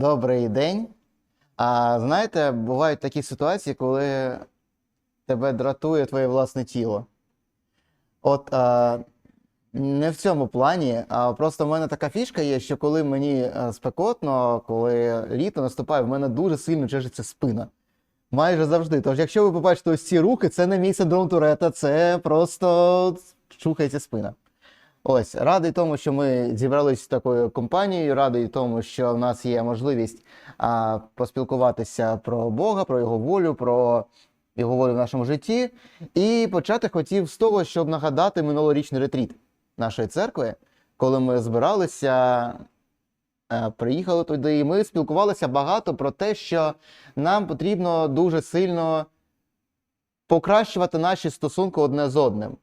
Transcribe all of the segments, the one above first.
Добрий день. А знаєте, бувають такі ситуації, коли тебе дратує твоє власне тіло. От а, не в цьому плані, а просто в мене така фішка є, що коли мені е, спекотно, коли літо наступає, в мене дуже сильно чешеться спина. Майже завжди. Тож, якщо ви побачите ось ці руки, це не мій синдром Туретта, це просто чухається спина. Ось, радий тому, що ми зібралися такою компанією, радий тому, що в нас є можливість а, поспілкуватися про Бога, про його волю, про його волю в нашому житті. І почати хотів з того, щоб нагадати минулорічний ретріт нашої церкви, коли ми збиралися, е, приїхали туди, і ми спілкувалися багато про те, що нам потрібно дуже сильно покращувати наші стосунки одне з одним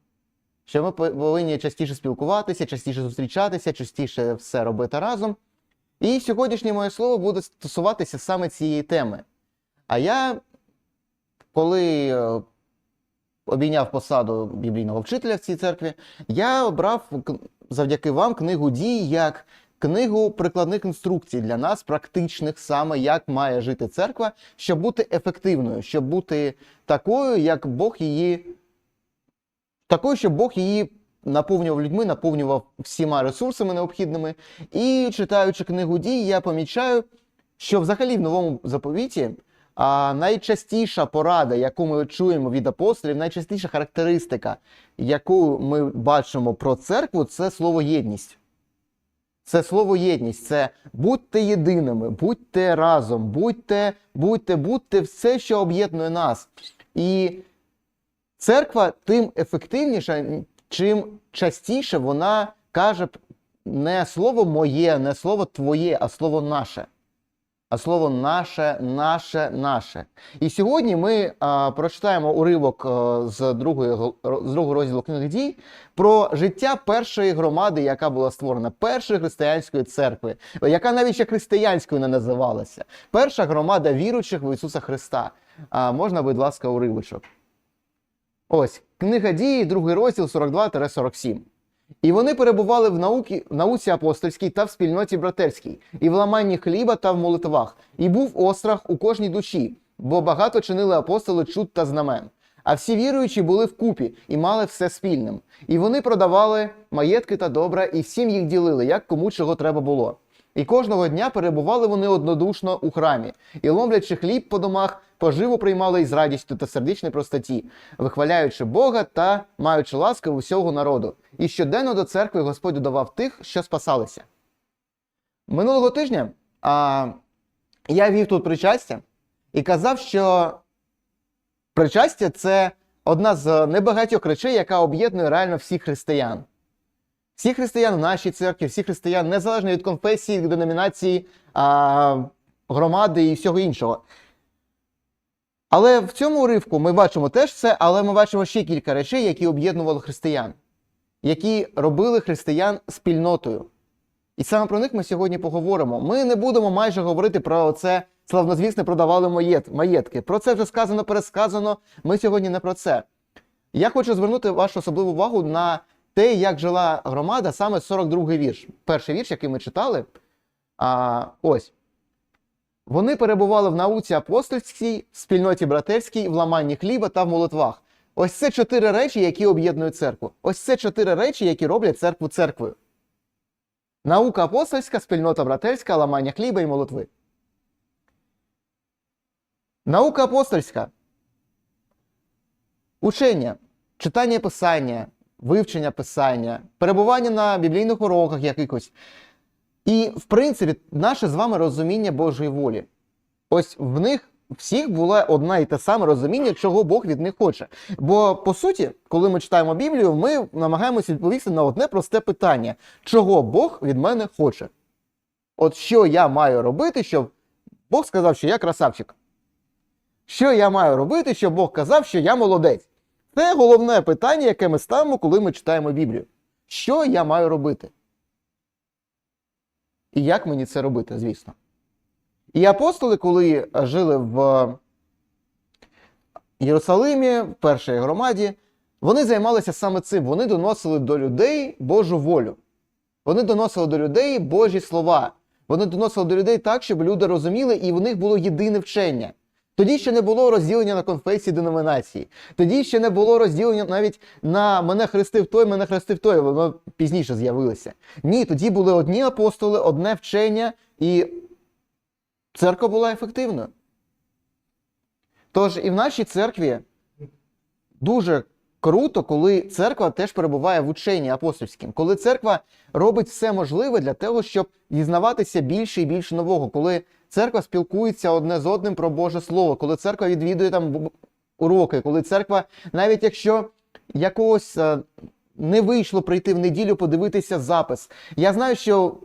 що ми повинні частіше спілкуватися, частіше зустрічатися, частіше все робити разом. І сьогоднішнє моє слово буде стосуватися саме цієї теми. А я, коли е, обійняв посаду біблійного вчителя в цій церкві, я обрав завдяки вам книгу дій як книгу прикладних інструкцій для нас, практичних, саме як має жити церква, щоб бути ефективною, щоб бути такою, як Бог її такою, щоб Бог її наповнював людьми, наповнював всіма ресурсами необхідними. І читаючи книгу дій, я помічаю, що взагалі в новому заповіті а, найчастіша порада, яку ми чуємо від апостолів, найчастіша характеристика, яку ми бачимо про церкву, це слово єдність. Це слово єдність, це будьте єдиними, будьте разом, будьте, будьте, будьте все, що об'єднує нас. І Церква тим ефективніша, чим частіше вона каже не слово моє, не слово твоє, а слово наше. А слово наше, наше, наше. І сьогодні ми а, прочитаємо уривок а, з другої, з другого розділу книги дій про життя першої громади, яка була створена, першої християнської церкви, яка навіть ще християнською не називалася. Перша громада віруючих в Ісуса Христа. А, Можна, будь ласка, уривочок. Ось книга дії, другий розділ 42-47. І вони перебували в науці, в науці апостольській та в спільноті братерській, і в ламанні хліба та в молитвах, і був острах у кожній душі, бо багато чинили апостоли чуд та знамен. А всі віруючі були вкупі і мали все спільним. І вони продавали маєтки та добра, і всім їх ділили, як кому чого треба було. І кожного дня перебували вони однодушно у храмі, і ломлячи хліб по домах, поживу приймали із радістю та сердечній простоті, вихваляючи Бога та маючи ласку усього народу. І щоденно до церкви Господь додавав тих, що спасалися. Минулого тижня а, я вів тут причастя і казав, що причастя це одна з небагатьох речей, яка об'єднує реально всіх християн. Всі християн в нашій церкві, всі християн, незалежно від конфесії, від деномінації, громади і всього іншого. Але в цьому уривку ми бачимо теж це, але ми бачимо ще кілька речей, які об'єднували християн, які робили християн спільнотою. І саме про них ми сьогодні поговоримо. Ми не будемо майже говорити про це славнозвісне продавали маєтки. Про це вже сказано, пересказано. Ми сьогодні не про це. Я хочу звернути вашу особливу увагу на те, як жила громада, саме 42-й вірш. Перший вірш, який ми читали. А, Ось. Вони перебували в науці апостольській, в спільноті братерській, в ламанні хліба та в молитвах. Ось це чотири речі, які об'єднують церкву. Ось це чотири речі, які роблять церкву церквою. Наука апостольська, спільнота братерська, ламання хліба і молитви. Наука апостольська. Учення, читання писання, вивчення писання, перебування на біблійних уроках якихось. І, в принципі, наше з вами розуміння Божої волі. Ось в них всіх було одне і те саме розуміння, чого Бог від них хоче. Бо, по суті, коли ми читаємо Біблію, ми намагаємося відповісти на одне просте питання: чого Бог від мене хоче? От що я маю робити, щоб Бог сказав, що я красавчик? Що я маю робити, щоб Бог казав, що я молодець? Це головне питання, яке ми ставимо, коли ми читаємо Біблію. Що я маю робити? І як мені це робити, звісно. І апостоли, коли жили в Єрусалимі, в першій громаді, вони займалися саме цим. Вони доносили до людей Божу волю. Вони доносили до людей Божі слова. Вони доносили до людей так, щоб люди розуміли, і в них було єдине вчення. Тоді ще не було розділення на конфесії деномінації. Тоді ще не було розділення навіть на мене хрестив той, мене хрестив той, воно пізніше з'явилося. Ні, тоді були одні апостоли, одне вчення, і церква була ефективною. Тож і в нашій церкві дуже круто, коли церква теж перебуває в ученні апостольським, коли церква робить все можливе для того, щоб дізнаватися більше і більше нового, коли церква спілкується одне з одним про Боже Слово, коли церква відвідує там уроки, коли церква, навіть якщо якогось е, не вийшло прийти в неділю, подивитися запис. Я знаю, що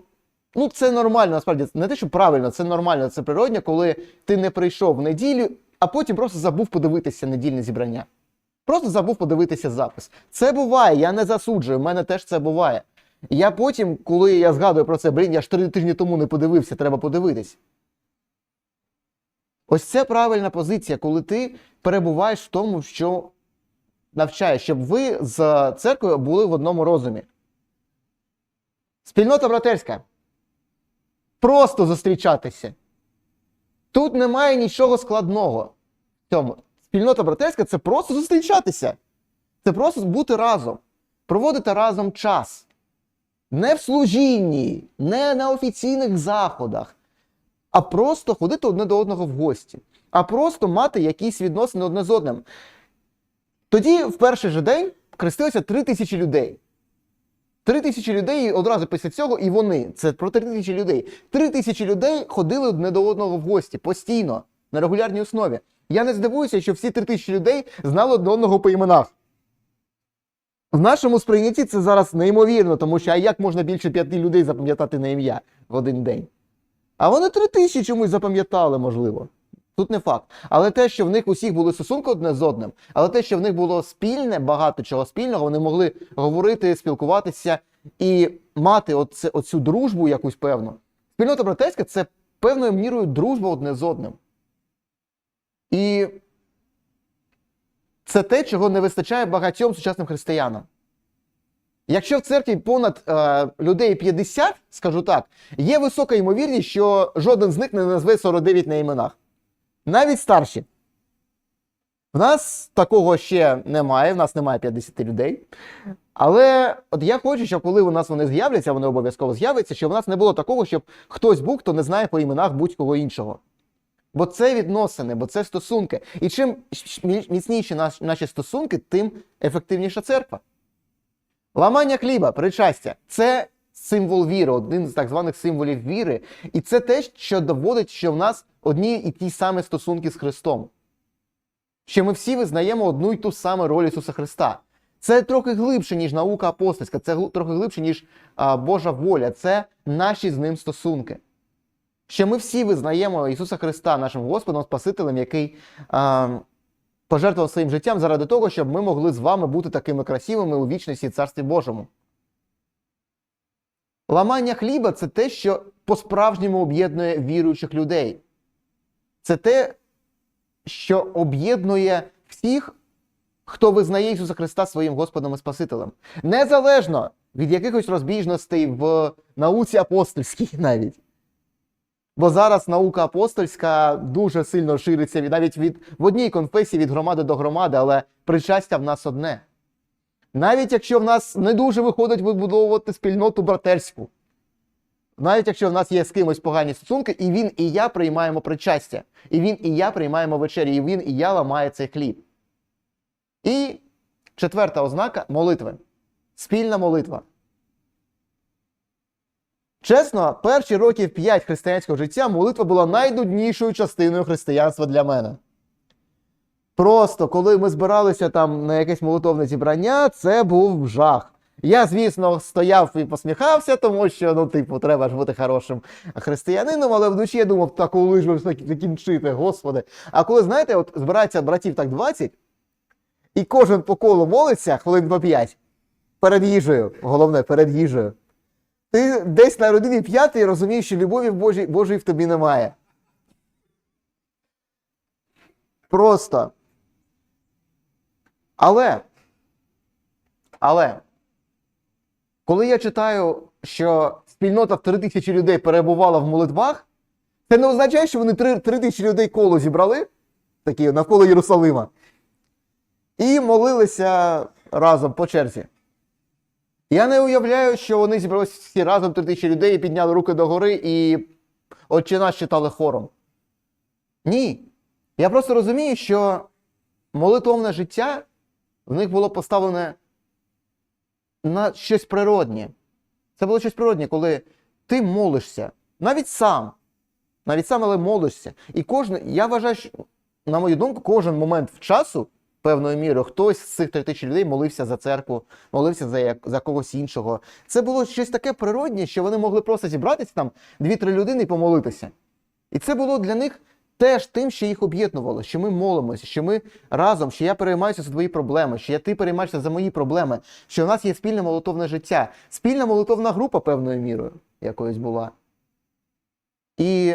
ну, це нормально, насправді, не те, що правильно, це нормально, це природньо, коли ти не прийшов в неділю, а потім просто забув подивитися недільне зібрання. Просто забув подивитися запис. Це буває, я не засуджую, в мене теж це буває. Я потім, коли я згадую про це, блін, я ж три тижні тому не подивився, треба подивитись. Ось це правильна позиція, коли ти перебуваєш в тому, що навчаєш, щоб ви з церквою були в одному розумі. Спільнота братерська. Просто зустрічатися. Тут немає нічого складного в цьому. Спільнота братерська це просто зустрічатися. Це просто бути разом, проводити разом час. Не в служінні, не на офіційних заходах, а просто ходити одне до одного в гості, а просто мати якісь відносини одне з одним. Тоді, в перший же день, хрестилося три тисячі людей. Три тисячі людей одразу після цього і вони. Це про три тисячі людей. Три тисячі людей ходили одне до одного в гості постійно, на регулярній основі. Я не здивуюся, що всі три тисячі людей знали одне одного по іменах. В нашому сприйнятті це зараз неймовірно, тому що а як можна більше п'яти людей запам'ятати на ім'я в один день? А вони три тисячі чомусь запам'ятали, можливо. Тут не факт. Але те, що в них усіх були стосунки одне з одним, але те, що в них було спільне, багато чого спільного, вони могли говорити, спілкуватися і мати оце, оцю дружбу якусь певну. Спільнота братерська це певною мірою дружба одне з одним. І це те, чого не вистачає багатьом сучасним християнам. Якщо в церкві понад е, людей 50, скажу так, є висока ймовірність, що жоден з них не назве 49 на іменах. Навіть старші. В нас такого ще немає, в нас немає 50 людей. Але от я хочу, щоб коли у нас вони з'являться, вони обов'язково з'являться, щоб у нас не було такого, щоб хтось був, хто не знає по іменах будь-кого іншого. Бо це відносини, бо це стосунки. І чим міцніші наші стосунки, тим ефективніша церква. Ламання хліба, причастя це символ віри, один з так званих символів віри. І це те, що доводить, що в нас одні і ті самі стосунки з Христом. Що ми всі визнаємо одну й ту саму роль Ісуса Христа. Це трохи глибше, ніж наука апостольська, це трохи глибше, ніж а, Божа воля. Це наші з ним стосунки. Що ми всі визнаємо Ісуса Христа нашим Господом, Спасителем, який а, пожертвував своїм життям заради того, щоб ми могли з вами бути такими красивими у вічності і Царстві Божому. Ламання хліба це те, що по-справжньому об'єднує віруючих людей. Це те, що об'єднує всіх, хто визнає Ісуса Христа своїм Господом і Спасителем. Незалежно від якихось розбіжностей в науці апостольській навіть. Бо зараз наука апостольська дуже сильно шириться від- навіть від в одній конфесії від громади до громади, але причастя в нас одне. Навіть якщо в нас не дуже виходить вибудовувати спільноту братерську, навіть якщо в нас є з кимось погані стосунки, і він і я приймаємо причастя, і він і я приймаємо вечері, і він і я ламає цей хліб. І четверта ознака молитви. Спільна молитва. Чесно, перші років 5 християнського життя молитва була найнуднішою частиною християнства для мене. Просто коли ми збиралися там на якесь молитовне зібрання, це був жах. Я, звісно, стояв і посміхався, тому що, ну, типу, треба ж бути хорошим християнином, але в душі я думав, так коли ж ви все закінчити, господи. А коли, знаєте, от збирається братів так 20, і кожен по колу молиться хвилин по 5 перед їжею, головне, перед їжею. Ти десь на родині п'ятий розумієш, що любові Божій, Божої в тобі немає. Просто. Але, але, коли я читаю, що спільнота в 3 тисячі людей перебувала в молитвах, це не означає, що вони 3, 3 тисячі людей коло зібрали, такі навколо Єрусалима, і молилися разом по черзі. Я не уявляю, що вони зібралися всі разом 3 тисячі людей підняли руки догори і отче наш читали хором. Ні. Я просто розумію, що молитовне життя в них було поставлене на щось природнє. Це було щось природнє, коли ти молишся, навіть сам, навіть сам, але молишся. І кожен, я вважаю, що, на мою думку, кожен момент часу, певною мірою, хтось з цих три тисячі людей молився за церкву, молився за, як- за когось іншого. Це було щось таке природнє, що вони могли просто зібратися там дві-три людини і помолитися. І це було для них теж тим, що їх об'єднувало, що ми молимося, що ми разом, що я переймаюся за твої проблеми, що я ти переймаєшся за мої проблеми, що в нас є спільне молитовне життя, спільна молитовна група певною мірою якоюсь була. І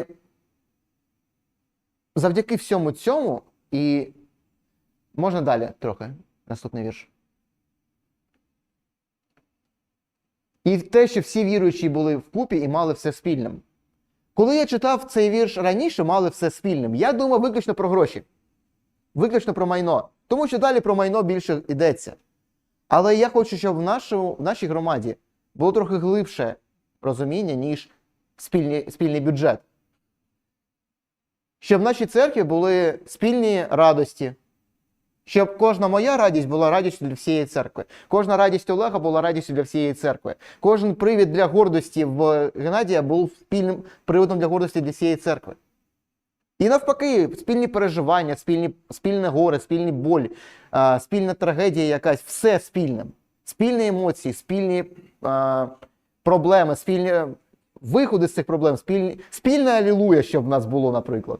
завдяки всьому цьому, і можна далі трохи, наступний вірш. І те, що всі віруючі були вкупі і мали все спільним. Коли я читав цей вірш раніше, мали все спільним. Я думав виключно про гроші, виключно про майно. Тому що далі про майно більше йдеться. Але я хочу, щоб в, нашу, в нашій громаді було трохи глибше розуміння, ніж спільні, спільний бюджет. Щоб в нашій церкві були спільні радості, щоб кожна моя радість була радістю для всієї церкви. Кожна радість Олега була радістю для всієї церкви. Кожен привід для гордості в Геннадія був спільним приводом для гордості для всієї церкви. І навпаки, спільні переживання, спільні, спільне горе, спільні боль, а, спільна трагедія якась, все спільним. Спільні емоції, спільні а, проблеми, спільні виходи з цих проблем, спільні, спільне алілуя, щоб в нас було, наприклад.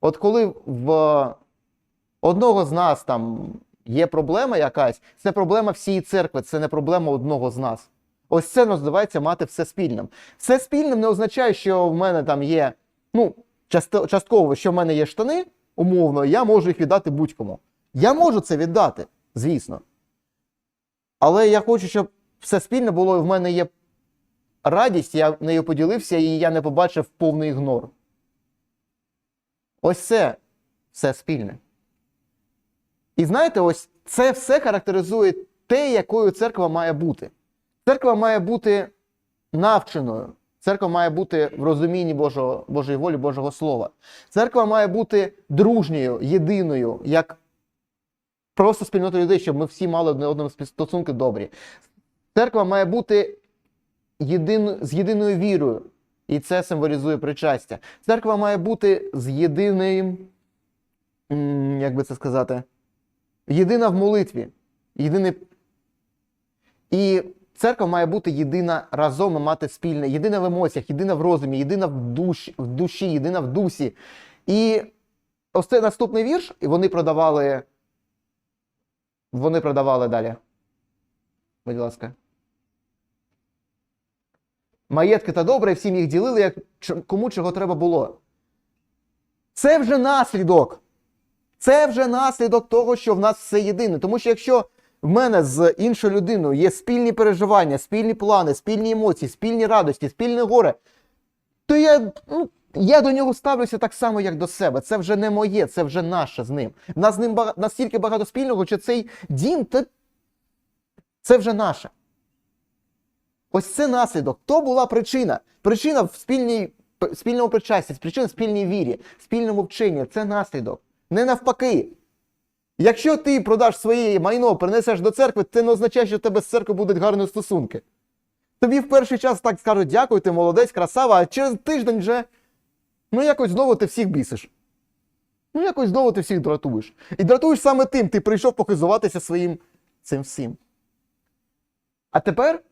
От коли в одного з нас там є проблема якась, це проблема всієї церкви, це не проблема одного з нас. Ось це називається мати все спільним. Все спільним не означає, що в мене там є, ну, частково, що в мене є штани, умовно, я можу їх віддати будь-кому. Я можу це віддати, звісно. Але я хочу, щоб все спільне було, і в мене є радість, я нею поділився, і я не побачив повний ігнор. Ось це все спільне. І знаєте, ось це все характеризує те, якою церква має бути. Церква має бути навченою. Церква має бути в розумінні Божого, Божої волі, Божого Слова. Церква має бути дружньою, єдиною, як просто спільнота людей, щоб ми всі мали одне одному стосунки добрі. Церква має бути єдин, з єдиною вірою, і це символізує причастя. Церква має бути з єдиним, як би це сказати, єдина в молитві. Єдиний... І церква має бути єдина разом і мати спільне, єдина в емоціях, єдина в розумі, єдина в душі, в душі, єдина в дусі. І ось це наступний вірш, і вони продавали. Вони продавали далі. Будь ласка. Маєтки та добре, всім їх ділили, як кому чого треба було. Це вже наслідок. Це вже наслідок того, що в нас все єдине. Тому що якщо в мене з іншою людиною є спільні переживання, спільні плани, спільні емоції, спільні радості, спільне горе, то я, ну, я до нього ставлюся так само, як до себе. Це вже не моє, це вже наше з ним. В нас з ним бага- настільки багато спільного, що цей дім та... це вже наше. Ось це наслідок. То була причина. Причина в спільній, спільному причасті, причина в спільній вірі, спільному вченні. Це наслідок. Не навпаки. Якщо ти продаш своє майно, принесеш до церкви, це не означає, що в тебе з церкви будуть гарні стосунки. Тобі в перший час так скажуть дякую, ти молодець, красава, а через тиждень вже ну якось знову ти всіх бісиш. Ну, якось знову ти всіх дратуєш. І дратуєш саме тим, ти прийшов похизуватися своїм цим всім. А тепер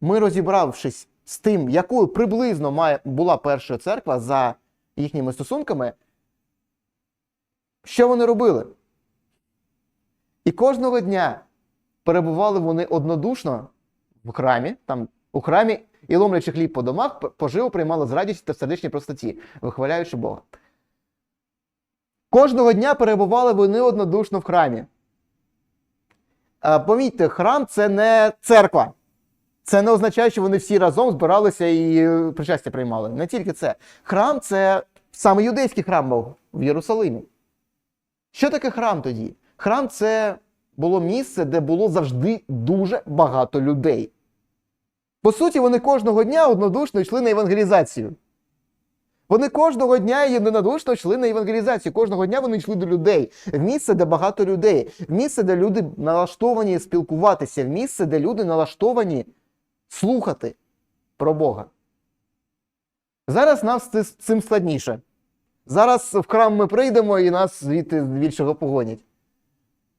ми розібравшись з тим, якою приблизно має, була перша церква за їхніми стосунками, що вони робили? І кожного дня перебували вони однодушно в храмі, там у храмі і ломлячи хліб по домах, п- поживу приймали з радістю та в сердечній простоті, вихваляючи Бога. Кожного дня перебували вони однодушно в храмі. Е, Помітьте, храм це не церква. Це не означає, що вони всі разом збиралися і е, причастя приймали. Не тільки це. Храм це саме юдейський храм був в Єрусалимі. Що таке храм тоді? Храм це було місце, де було завжди дуже багато людей. По суті, вони кожного дня однодушно йшли на евангелізацію. Вони кожного дня єдинодушно йшли на евангелізацію. Кожного дня вони йшли до людей. В місце, де багато людей, в місце, де люди налаштовані спілкуватися, в місце, де люди налаштовані слухати про Бога. Зараз нам з цим складніше. Зараз в храм ми прийдемо і нас звідти більшого погонять,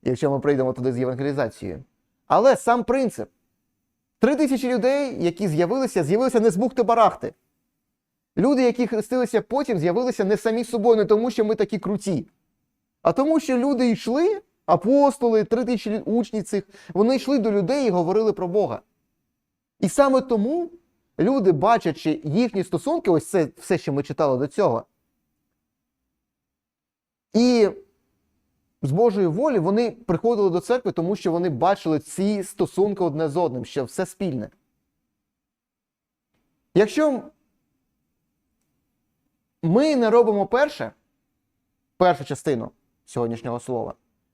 якщо ми прийдемо туди з євангелізацією. Але сам принцип. Три тисячі людей, які з'явилися, з'явилися не з бухти-барахти. Люди, які хрестилися потім, з'явилися не самі собою, не тому, що ми такі круті, а тому, що люди йшли, апостоли, три тисячі учнів цих, вони йшли до людей і говорили про Бога. І саме тому люди, бачачи їхні стосунки, ось це все, що ми читали до цього, і з Божої волі вони приходили до церкви, тому що вони бачили ці стосунки одне з одним, що все спільне. Якщо ми не робимо перше, першу частину сьогоднішнього слова,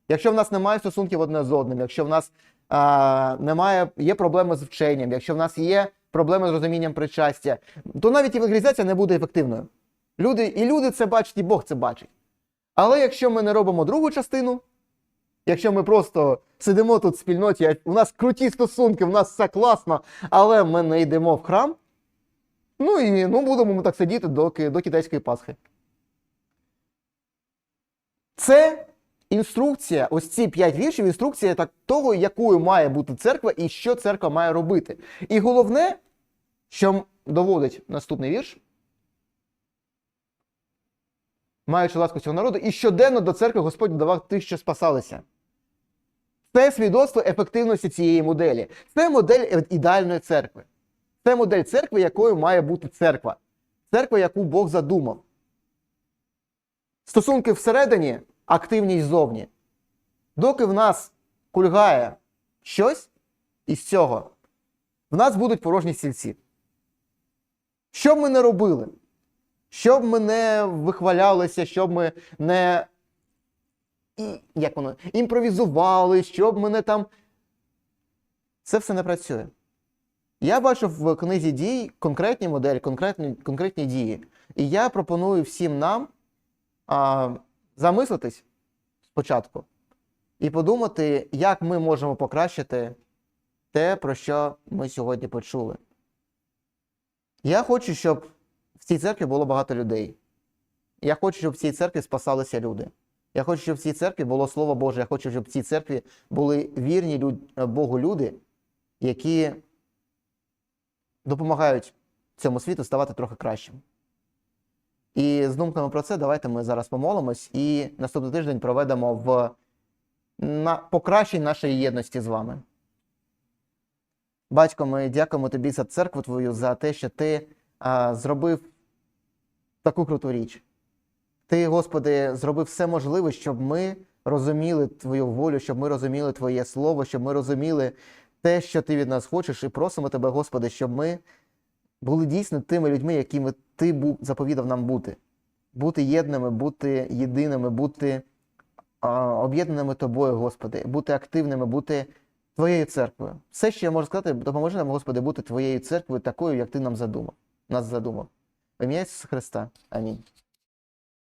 якщо в нас немає стосунків одне з одним, якщо в нас а, немає, є проблеми з вченням, якщо в нас є проблеми з розумінням причастя, то навіть евангелізація не буде ефективною. Люди, і люди це бачать, і Бог це бачить. Але якщо ми не робимо другу частину, якщо ми просто сидимо тут в спільноті, у нас круті стосунки, у нас все класно, але ми не йдемо в храм, ну і ну, будемо ми так сидіти до, до китайської Пасхи. Це інструкція, ось ці п'ять віршів, інструкція так, того, якою має бути церква і що церква має робити. І головне, що доводить наступний вірш, маючи ласку цього народу, і щоденно до церкви Господь давав тих, що спасалися. Це свідоцтво ефективності цієї моделі. Це модель ідеальної церкви. Це модель церкви, якою має бути церква. Церква, яку Бог задумав. Стосунки всередині, активність ззовні. Доки в нас кульгає щось із цього, в нас будуть порожні стільці. Що б ми не робили, щоб ми не вихвалялися, щоб ми не і, як воно, імпровізували, щоб ми не там. Це все не працює. Я бачу в книзі дій конкретні моделі, конкретні, конкретні дії. І я пропоную всім нам а, замислитись спочатку і подумати, як ми можемо покращити те, про що ми сьогодні почули. Я хочу, щоб цій церкві було багато людей. Я хочу, щоб в цій церкві спасалися люди. Я хочу, щоб в цій церкві було Слово Боже. Я хочу, щоб в цій церкві були вірні люд- Богу люди, які допомагають цьому світу ставати трохи кращим. І з думками про це давайте ми зараз помолимось і наступний тиждень проведемо в на покращенні нашої єдності з вами. Батько, ми дякуємо тобі за церкву твою, за те, що ти а, зробив таку круту річ. Ти, Господи, зробив все можливе, щоб ми розуміли Твою волю, щоб ми розуміли Твоє Слово, щоб ми розуміли те, що Ти від нас хочеш, і просимо Тебе, Господи, щоб ми були дійсно тими людьми, якими Ти заповідав нам бути. Бути єдними, бути єдиними, бути об'єднаними Тобою, Господи, бути активними, бути Твоєю церквою. Все, що я можу сказати, допоможи нам, Господи, бути Твоєю церквою такою, як Ти нам задумав, нас задумав. В имя Иисуса Христа. Амінь.